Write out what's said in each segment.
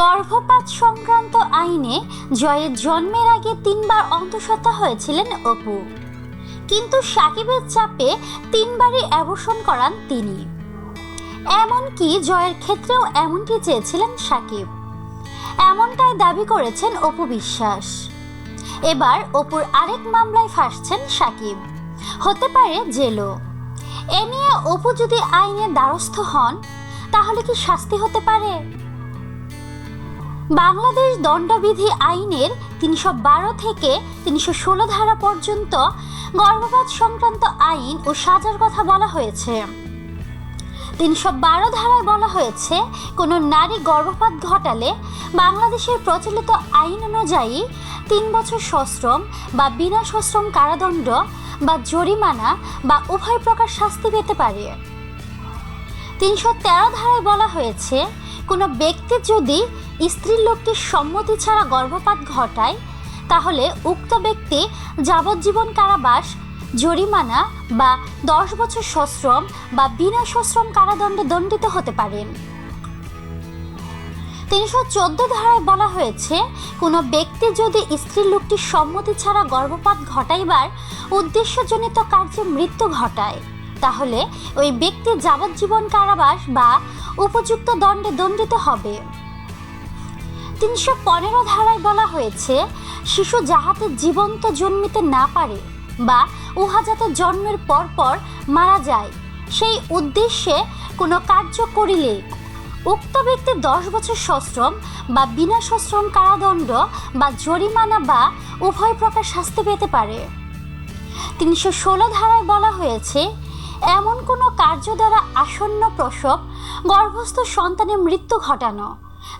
গর্ভপাত সংক্রান্ত আইনে জয়ের জন্মের আগে তিনবার অন্তঃসত্ত্বা হয়েছিলেন অপু। কিন্তু সাকিবের চাপে তিনবারই অ্যাবর্ষণ করান তিনি। এমনকি জয়ের ক্ষেত্রেও এমনটি চেয়েছিলেন সাকিব। এমনটাই দাবি করেছেন অপু বিশ্বাস। এবার অপুর আরেক মামলায় ফাঁসছেন সাকিব। হতে পারে জেলও। এ নিয়ে অপু যদি আইনের দ্বারস্থ হন, তাহলে কি শাস্তি হতে পারে? বাংলাদেশ দণ্ডবিধি আইনের তিনশো বারো থেকে তিনশো ষোলো ধারা পর্যন্ত গর্ভপাত সংক্রান্ত আইন ও সাজার কথা বলা হয়েছে। তিনশো বারো ধারায় বলা হয়েছে, কোনো নারী গর্ভপাত ঘটালে বাংলাদেশের প্রচলিত আইন অনুযায়ী তিন বছর সশ্রম বা বিনা সশ্রম কারাদণ্ড বা জরিমানা বা উভয় প্রকার শাস্তি পেতে পারে। তিনশো তেরো ধারায় বলা হয়েছে কোনো ব্যক্তি যদি স্ত্রীর লোকটির সম্মতি ছাড়া গর্ভপাত ঘটায়, তাহলে উক্ত ব্যক্তি যাবজ্জীবন কারাবাস, জরিমানা বা দশ বছর সশ্রম বা বিনা সশ্রম কারাদণ্ডে দণ্ডিত হতে পারেন তিনশো চোদ্দ ধারায় বলা হয়েছে, কোনো ব্যক্তি যদি স্ত্রীর লোকটির সম্মতি ছাড়া গর্ভপাত ঘটাইবার উদ্দেশ্যজনিত কার্যে মৃত্যু ঘটায়। তাহলে ওই ব্যক্তি যাবজ্জীবন কারাবাস বা উপযুক্ত দণ্ডে দণ্ডিত হবে। তিনশো পনেরো ধারায় বলা হয়েছে, শিশু যাহাতে জীবন্ত জন্মিতে না পারে বা উহা যাতে জন্মের পর পর মারা যায়, সেই উদ্দেশ্যে কোনো কার্য করিলে উক্ত ব্যক্তি দশ বছর সশ্রম বা বিনা সশ্রম কারাদণ্ড বা জরিমানা বা উভয় প্রকার শাস্তি পেতে পারে। তিনশো ষোলো ধারায় বলা হয়েছে এমন কোনো কার্য দ্বারা আসন্ন প্রসব গর্ভস্থ সন্তানের মৃত্যু ঘটানো,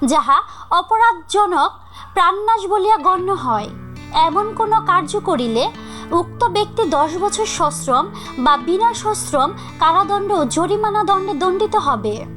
যাহা অপরাধজনক প্রাণনাশ বলিয়া গণ্য হয়। এমন কোনো কার্য করিলে উক্ত ব্যক্তি দশ বছর সশ্রম বা বিনা সশ্রম কারাদণ্ড ও জরিমানা দণ্ডে দণ্ডিত হবে।